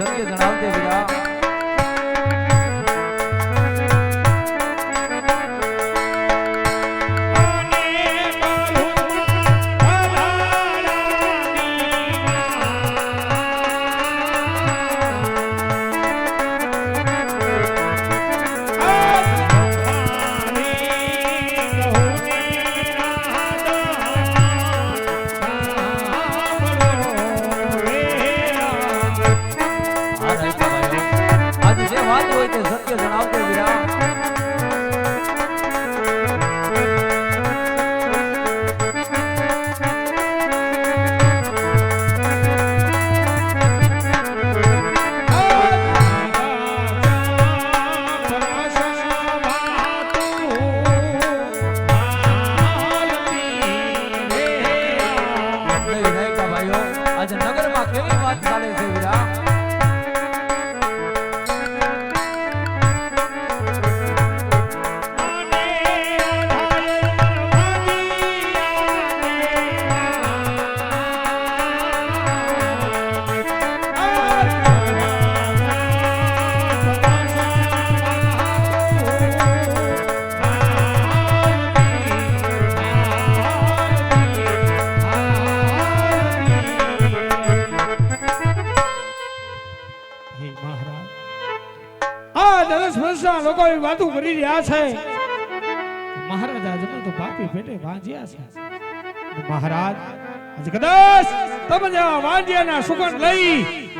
ધન્ય જણાવજે બીજા લોકો એવી વાતો કરી રહ્યા છે. મહારાજ આજમાં તો પાપી પેટે વાંજ્યા છે. મહારાજ આજે કદાચ તમે જેવા વાંજ્યાના સુગંધ લઈ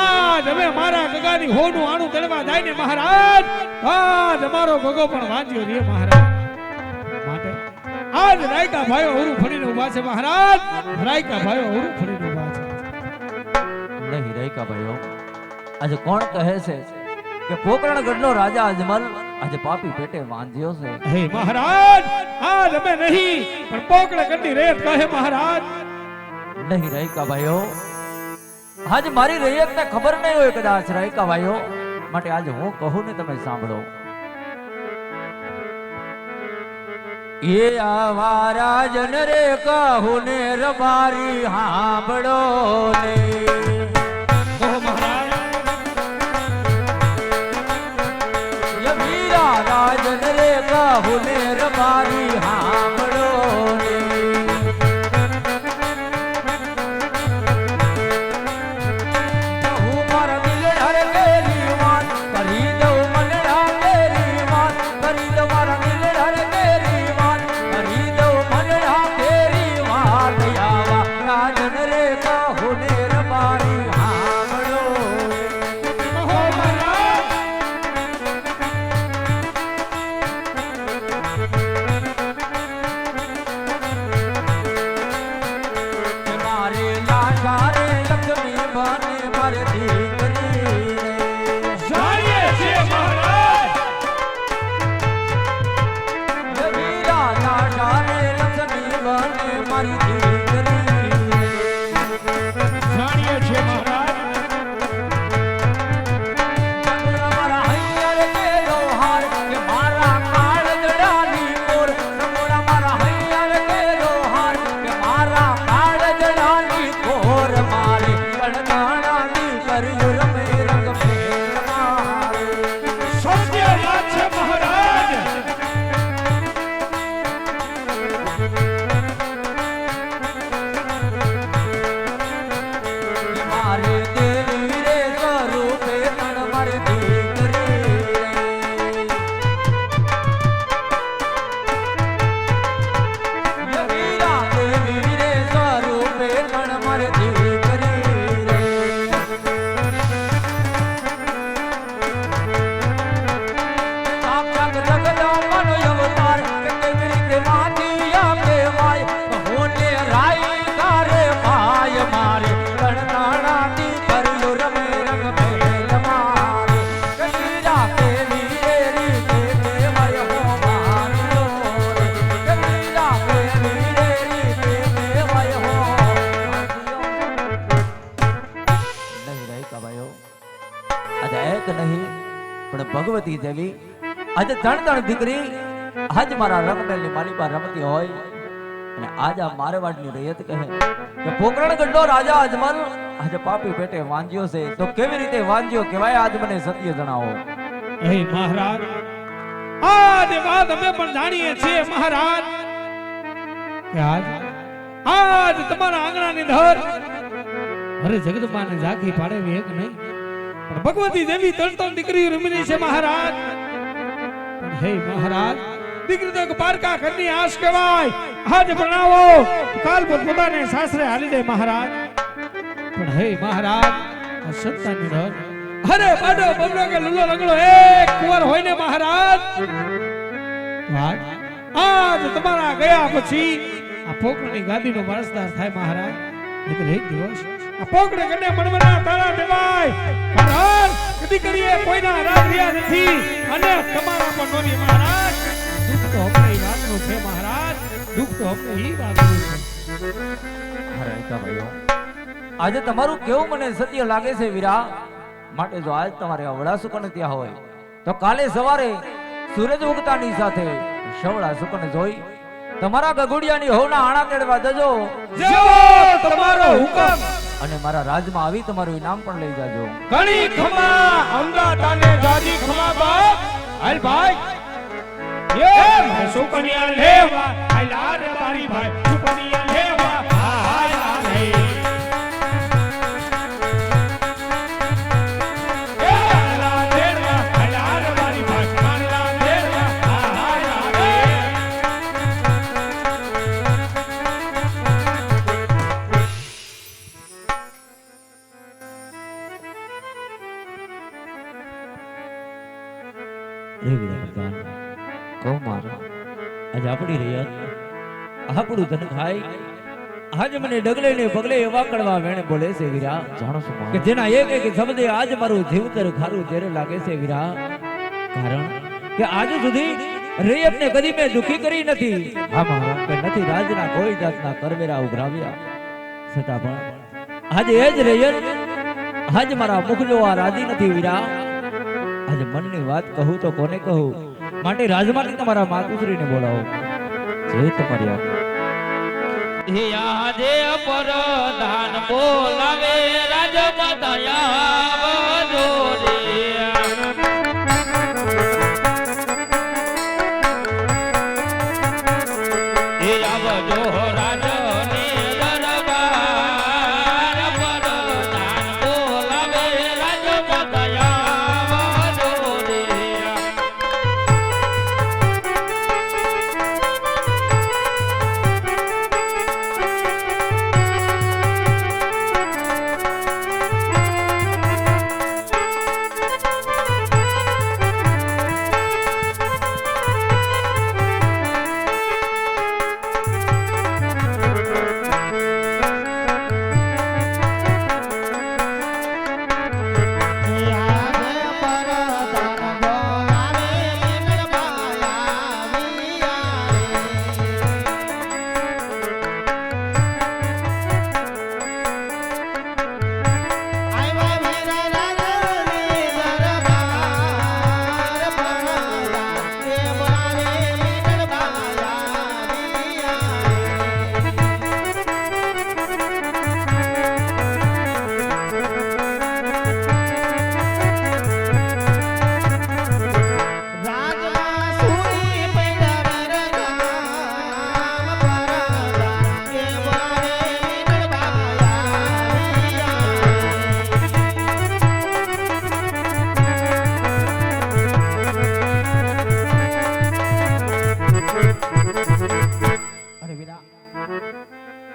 આજ અમે મારા ગગાની હોનું આણું તળવા જાય ને મહારાજ આજ અમારો ગગો પણ વાંજ્યો રે મહારાજ. માટે આજ રાયકા ભાઈઓ ઉરું ફરીને ઊભા છે મહારાજ. રાયકા ભાઈઓ ઉરું ફરીને ઊભા છે. નહીં રાયકા ભાઈઓ. આજે કોણ કહે છે કે પોકરણગઢનો રાજા અજમલ આજે પાપી પેટે વાંધ્યો છે. હે મહારાજ આજ અમે નહીં પણ પોકળે કંડી રેત કહે મહારાજ. નહીં રેકા ભાઈઓ આજ મારી રૈયતને ખબર નહીં હોય કદાચ રેકા ભાઈઓ માટે આજ હું કહું ને તમે સાંભળો. એ આવા રાજન રે કહું ને રમારી હાંભળો ને. મહારાજ. ય વીરા રાજન રે મારી દીકરી ભગવતી દેવી આજે ત્રણ ત્રણ દીકરી આજ મારા રંગમેલની માલિકા રમતી હોય. અને આજ આ મારવાડની રૈયત કહે કે, પોકરણ ગઢનો રાજા અજમલ, આજે પાપી પેટે વાંજ્યો છે. તો કેવી રીતે વાંજ્યો? કહેવાય આજ મને સત્ય જણાવો. હે મહારાજ, આજ વાત અમે પણ જાણીએ છીએ, મહારાજ, કે આજ આજ તમારા આંગણાની ધર અરે જગદંબાને ઝાંખી પાડેવી એક નહીં. ભગવતી દેવી ત્રણ ત્રણ દીકરીઓ રમી છે મહારાજ. હે મહારાજ, દીકરી તો પારકા ઘરની આશ કહેવાય. આજ ભણાવો કાલ પોતાને સાસરે હાલી દે મહારાજ. પણ હે મહારાજ, આ સત્તાની ધર અરે બાડો બમડો કે લુલો રંગડો એક કુંવર હોય ને મહારાજ? આજ તમારા ગયા પછી આ પોકળની ગાદીનો વારસદાર થાય મહારાજ. નહીંતર એક દિવસ પોકળે કને મનમના તાળા દેવાય. મહારાજ કદી કરીએ કોઈના રાગ રહ્યા નથી. અને તમારા પણ નોની મહારાજ દુઃખ તો અમને એ વાતનું છે મહારાજ. દુઃખ તો અમને એ વાતનું છે. અરે ભાઈઓ. આજે તમારું કેવું મને સત્ય લાગે છે વીરા? માટે જો આજ તમારે અવળા સુકન ત્યાં હોય તો કાલે સવારે સૂરજ ઉગતાની સાથે શવળા સુકન જોઈ તમારા ગગુડિયાની હોના આણા તેડવા જજો. તમારો હુકમ. અને મારા રાજમાં આવી તમારું ઇનામ પણ લઈ જાજો. ઘણી ખમા અમદાતાને જાજી ખમા બાપ. હાલ ભાઈ. એ સુકન્યા લેવા. હાલ આજ આપણી રૈયત આપણું ધન ખાય આજ મને ડગલે ને પગલે એવા કડવા વેણે બોલે છે વીરા. જાણો છો કે જેના એક એક શબ્દે આજ મારું જીવતર ખારું ત્યારે લાગે છે વીરા. કારણ કે આજ સુધી રૈયતને કદી મેં દુખી કરી નથી. હા મહારાજ કે નથી રાજના કોઈ જાતના કરવેરા ઉઘરાવ્યા. છતાં પણ આજે એ જ રૈયત આજ મારા મુખ જોવા રાજી નથી વીરા. આજે મનની વાત કહું તો કોને કહું? માટે રાજમાથી તમારા માતુશ્રીને બોલાવો. જે તમારી આજ્ઞા યાદે પરધાન બોલાવે રાજ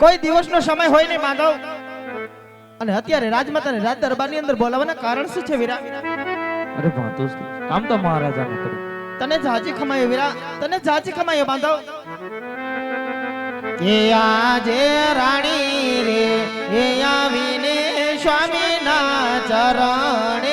કોઈ દિવસનો સમય હોય નહીં માધવ. અને અત્યારે રાજમાતા ને રાજ દરબારની અંદર બોલાવવાના કારણ શું છે વીરા? અરે વાંધો કામ તો મહારાજાને કર્યું તને જાજી ખમાયો વીરા. તને જાજી ખમાયો માધવ. કે આજે રાણી રે એ આવીને સ્વામીના ચરણે